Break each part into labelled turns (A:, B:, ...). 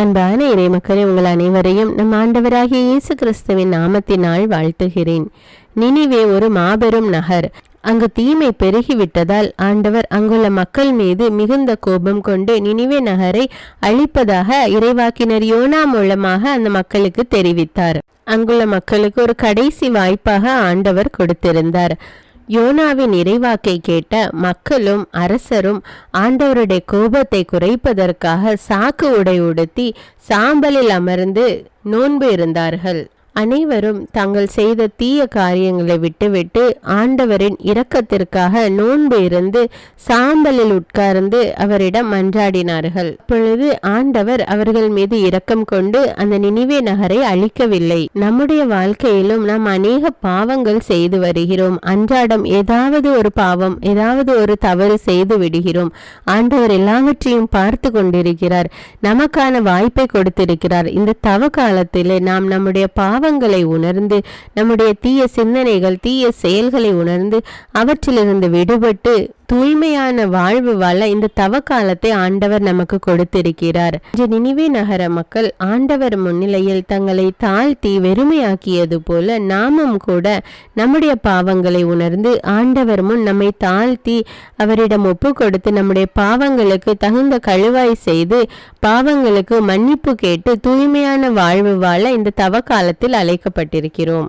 A: அன்பான இறைமக்களே உங்கள் அனைவரையும் நம் ஆண்டவராகிய இயேசு கிறிஸ்துவின் நாமத்தினால் வாழ்த்துகிறேன். நினிவே ஒரு மாபெரும் நகர். அங்கு தீமை பெருகிவிட்டதால் ஆண்டவர் அங்குள்ள மக்கள் மீது மிகுந்த கோபம் கொண்டு நினிவே நகரை அழிப்பதாக இறைவாக்கினர் யோனா மூலமாக அந்த மக்களுக்கு தெரிவித்தார். அங்குள்ள மக்களுக்கு ஒரு கடைசி வாய்ப்பாக ஆண்டவர் கொடுத்திருந்தார். யோனாவின் இறைவாக்கை கேட்ட மக்களும் அரசரும் ஆண்டவருடைய கோபத்தை குறைப்பதற்காக சாக்கு உடை உடுத்தி சாம்பலில் அமர்ந்து நோன்பு இருந்தார்கள். அனைவரும் தாங்கள் செய்த தீய காரியங்களை விட்டுவிட்டு ஆண்டவரின் இரக்கத்திற்காக நோன்பு இருந்து சாம்பலில் உட்கார்ந்து அவரிடம் மன்றாடினார்கள். அப்பொழுது ஆண்டவர் அவர்கள் மீது இரக்கம் கொண்டு அந்த நினைவே நகரை அழிக்கவில்லை. நம்முடைய வாழ்க்கையிலும் நாம் அநேக பாவங்கள் செய்து வருகிறோம். அன்றாடம் ஏதாவது ஒரு பாவம் ஏதாவது ஒரு தவறு செய்து விடுகிறோம். ஆண்டவர் எல்லாவற்றையும் பார்த்து கொண்டிருக்கிறார். நமக்கான வாய்ப்பை கொடுத்திருக்கிறார். இந்த தவ காலத்திலே நாம் நம்முடைய பாவ பாவங்களை உணர்ந்து நம்முடைய தீய சிந்தனைகள் தீய செயல்களை உணர்ந்து அவற்றிலிருந்து விடுபட்டு தூய்மையான வாழ்வு வாழ இந்த தவ காலத்தை ஆண்டவர் நமக்கு கொடுத்திருக்கிறார். நினைவே நினிவே நகர மக்கள் ஆண்டவர் முன்னிலையில் தங்களை தாழ்த்தி வெறுமையாக்கியது போல நாமும் கூட நம்முடைய பாவங்களை உணர்ந்து ஆண்டவர் முன் நம்மை தாழ்த்தி அவரிடம் ஒப்பு கொடுத்து நம்முடைய பாவங்களுக்கு தகுந்த கழுவாய் செய்து பாவங்களுக்கு மன்னிப்பு கேட்டு தூய்மையான வாழ்வு வாழ இந்த தவ காலத்தில் அழைக்கப்பட்டிருக்கிறோம்.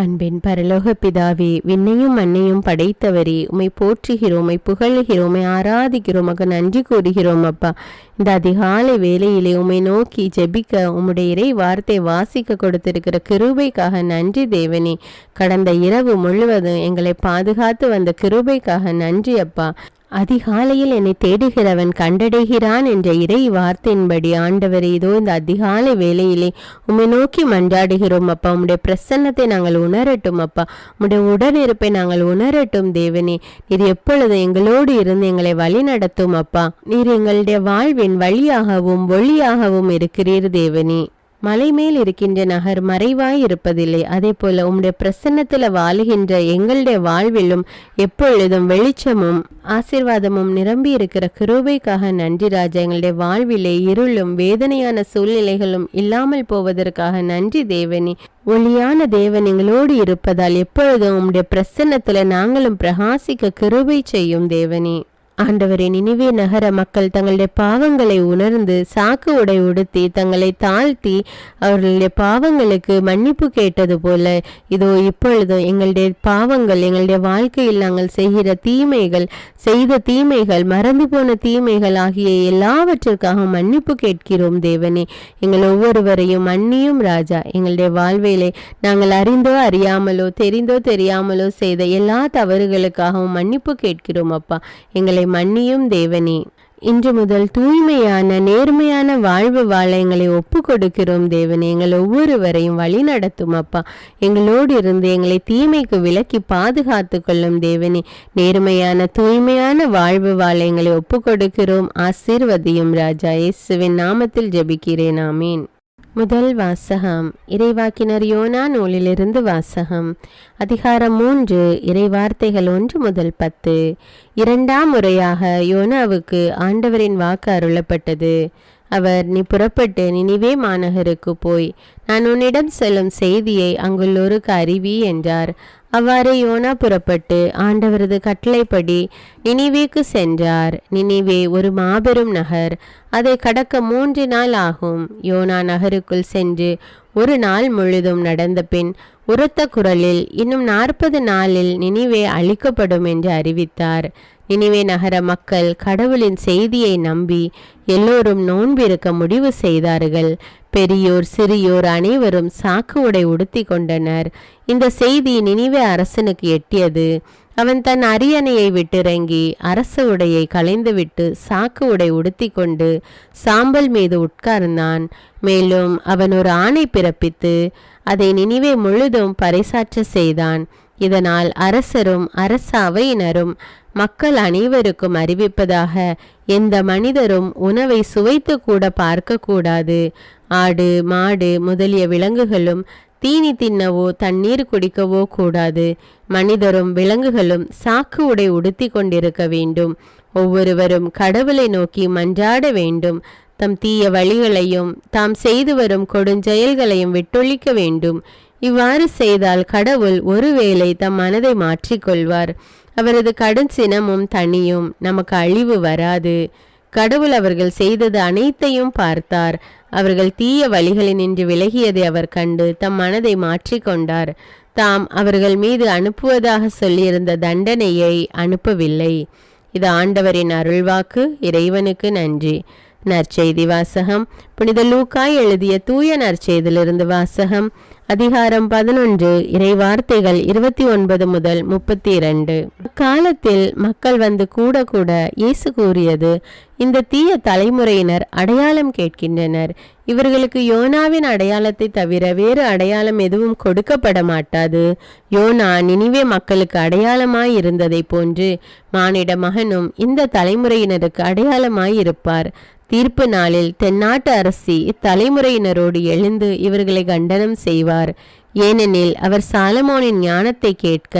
A: அன்பின் பரலோக பிதாவே விண்ணையும் மண்ணையும் படைத்தவரே உமை போற்றுகிறோம் உமை புகழுகிறோம் உமை ஆராதிக்கிறோம் உமக்கு நன்றி கூறுகிறோம் அப்பா. இந்த அதிகாலை வேலையிலே உமை நோக்கி ஜெபிக்க உம்முடைய இறை வார்த்தை வாசிக்க கொடுத்திருக்கிற கிருபைக்காக நன்றி தேவனே. கடந்த இரவு முழுவதும் எங்களை பாதுகாத்து வந்த கிருபைக்காக நன்றி அப்பா. அதிகாலையில் என்னை தேடுகிறவன் கண்டடைகிறான் என்ற இறை வார்த்தையின்படி ஆண்டவர் இதோ இந்த அதிகாலை வேலையிலே உம்மை நோக்கி மன்றாடுகிறோம் அப்பா. உம்முடைய பிரசன்னத்தை நாங்கள் உணரட்டும் அப்பா. உம்முடைய உடனிருப்பை நாங்கள் உணரட்டும் தேவனே. நீர் எப்பொழுது எங்களோடு இருந்து எங்களை வழி நடத்தும் அப்பா. நீர் எங்களுடைய வாழ்வின் வழியாகவும் ஒளியாகவும் இருக்கிறீர் தேவனே. மலை மேல் இருக்கின்ற நகர் மறைவாய் இருப்பதில்லை. அதே போல உம்முடைய பிரசன்னத்தில் வாழுகின்ற எங்களுடைய வாழ்விலும் எப்பொழுதும் வெளிச்சமும் ஆசிர்வாதமும் நிரம்பி இருக்கிற கிருபைக்காக நன்றி ராஜா. எங்களுடைய வாழ்விலே இருளும் வேதனையான சூழ்நிலைகளும் இல்லாமல் போவதற்காக நன்றி தேவனி. ஒளியான தேவன் எங்களோடு இருப்பதால் எப்பொழுதும் உம்முடைய பிரசன்னத்தில் நாங்களும் பிரகாசிக்க கிருபை செய்யும் தேவனி. ஆண்டவரே நினைவே நகர மக்கள் தங்களுடைய பாவங்களை உணர்ந்து சாக்கு உடை உடுத்தி தங்களை தாழ்த்தி அவர்களுடைய பாவங்களுக்கு மன்னிப்பு கேட்டது போல இதோ இப்பொழுதும் எங்களுடைய பாவங்கள் எங்களுடைய வாழ்க்கையில் நாங்கள் செய்கிற தீமைகள் செய்த தீமைகள் மறந்து போன தீமைகள் ஆகிய எல்லாவற்றிற்காக மன்னிப்பு கேட்கிறோம் தேவனே. எங்கள் ஒவ்வொருவரையும் மன்னியும் ராஜா. எங்களுடைய வாழ்விலே நாங்கள் அறிந்தோ அறியாமலோ தெரிந்தோ தெரியாமலோ செய்த எல்லா தவறுகளுக்காகவும் மன்னிப்பு கேட்கிறோம் அப்பா. எங்களை மன்னியும் தேவனே. இன்று முதல் தூய்மையான நேர்மையான வாழ்வு வாழ எங்களை ஒப்பு கொடுக்கிறோம் தேவனே. எங்கள் ஒவ்வொருவரையும் வழி நடத்தும் அப்பா. எங்களோடு இருந்து எங்களை தீமைக்கு விலக்கி பாதுகாத்து கொள்ளும் தேவனே. நேர்மையான தூய்மையான வாழ்வு வாழ எங்களை ஒப்பு கொடுக்கிறோம் ஆசீர்வதியும் ராஜா இயேசுவின் நாமத்தில் ஜெபிக்கிறேன். ஆமீன். முதல் வாசகம் இறைவாக்கினர் யோனா நூலிலிருந்து வாசகம். அதிகாரம் மூன்று இறைவார்த்தைகள் ஒன்று முதல் பத்து. இரண்டாம் முறையாக யோனாவுக்கு ஆண்டவரின் வாக்கு அருளப்பட்டது. அவர் நீ புறப்பட்டு நினிவே மாநகருக்கு போய் நான் உன்னிடம் செல்லும் செய்தியை அங்குள்ளோருக்கு அறிவி என்றார். அவ்வாறு யோனா புறப்பட்டு ஆண்டவரது கட்டளைப்படி நினைவேக்கு சென்றார். நினிவே ஒரு மாபெரும் நகர். அதை கடக்க மூன்று நாள் ஆகும். யோனா நகருக்குள் சென்று ஒரு நாள் முழுதும் நடந்த பின் உரத்த குரலில் இன்னும் நாற்பது நாளில் நினிவே அழிக்கப்படும் என்று அறிவித்தார். நினைவே நகர மக்கள் கடவுளின் செய்தியை நம்பி எல்லோரும் நோன்பிருக்க முடிவு செய்தார்கள். பெரியோர் சிறியோர் அனைவரும் சாக்கு உடை உடுத்தி கொண்டனர். இந்த செய்தி நினைவே அரசனுக்கு எட்டியது. அவன் தன் அரியணையை விட்டிறங்கி அரச உடையை களைந்துவிட்டு சாக்கு உடை உடுத்தி கொண்டு சாம்பல் மீது உட்கார்ந்தான். மேலும் அவன் ஒரு ஆணை பிறப்பித்து அதை நினைவே முழுதும் பறைசாற்ற செய்தான். இதனால் அரசரும் அரச அவையினரும் மக்கள் அனைவருக்கும் அறிவிப்பதாக எந்த மனிதரும் உணவை சுவைத்து கூட பார்க்கக்கூடாது. ஆடு மாடு முதலிய விலங்குகளும் தீனி தின்னவோ தண்ணீர் குடிக்கவோ கூடாது. மனிதரும் விலங்குகளும் சாக்கு உடை உடுத்தி கொண்டிருக்க வேண்டும். ஒவ்வொருவரும் கடவுளை நோக்கி மன்றாட வேண்டும். தம் தீய வழிகளையும் தாம் செய்து வரும் கொடுஞ்செயல்களையும் விட்டொழிக்க வேண்டும். இவ்வாறு செய்தால் கடவுள் ஒருவேளை தம் மனதை மாற்றிக்கொள்வார் அவரது கடும் சினமும் தனியும் நமக்கு அழிவு வராது. கடவுள் அவர்கள் செய்தது அனைத்தையும் பார்த்தார். அவர்கள் தீய வழிகளினின்று விலகியதை அவர் கண்டு தம் மனதை மாற்றிக்கொண்டார். தாம் அவர்கள் மீது அனுப்புவதாக சொல்லியிருந்த தண்டனையை அனுப்பவில்லை. இது ஆண்டவரின் அருள்வாக்கு இறைவனுக்கு நன்றி. நற்செய்தி வாசகம். புனித லூக்காய் எழுதிய தூய நற்செய்தியிலிருந்து வாசகம். அதிகாரம் பதினொன்று இறைவார்த்தைகள் இருபத்தி ஒன்பது முதல் முப்பத்தி இரண்டு. காலத்தில் மக்கள் வந்து கூட கூட இயேசு கூறியது இந்த தீய தலைமுறையினர் அடையாளம் கேட்கின்றனர். இவர்களுக்கு யோனாவின் அடையாளத்தை தவிர வேறு அடையாளம் எதுவும் கொடுக்கப்பட மாட்டாது யோனா நினைவே மக்களுக்கு அடையாளமாய் இருந்ததை போன்று மானிட மகனும் இந்த தலைமுறையினருக்கு அடையாளமாய் இருப்பார் தீர்ப்பு நாளில் தென்னாட்டு அரசி இத்தலைமுறையினரோடு எழுந்து இவர்களை கண்டனம் செய்வார். ஏனெனில் அவர் சாலமோனின் ஞானத்தை கேட்க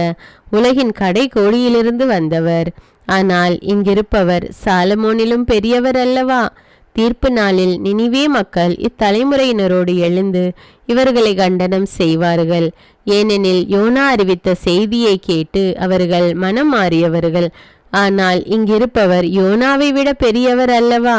A: உலகின் கடை கோடியிலிருந்து வந்தவர். ஆனால் இங்கிருப்பவர் சாலமோனிலும் பெரியவர் அல்லவா? தீர்ப்பு நாளில் நினிவே மக்கள் இத்தலைமுறையினரோடு எழுந்து இவர்களை கண்டனம் செய்வார்கள். ஏனெனில் யோனா அறிவித்த செய்தியை கேட்டு அவர்கள் மனம் மாறியவர்கள் ஆனால் இங்கிருப்பவர் யோனாவை விட பெரியவர் அல்லவா?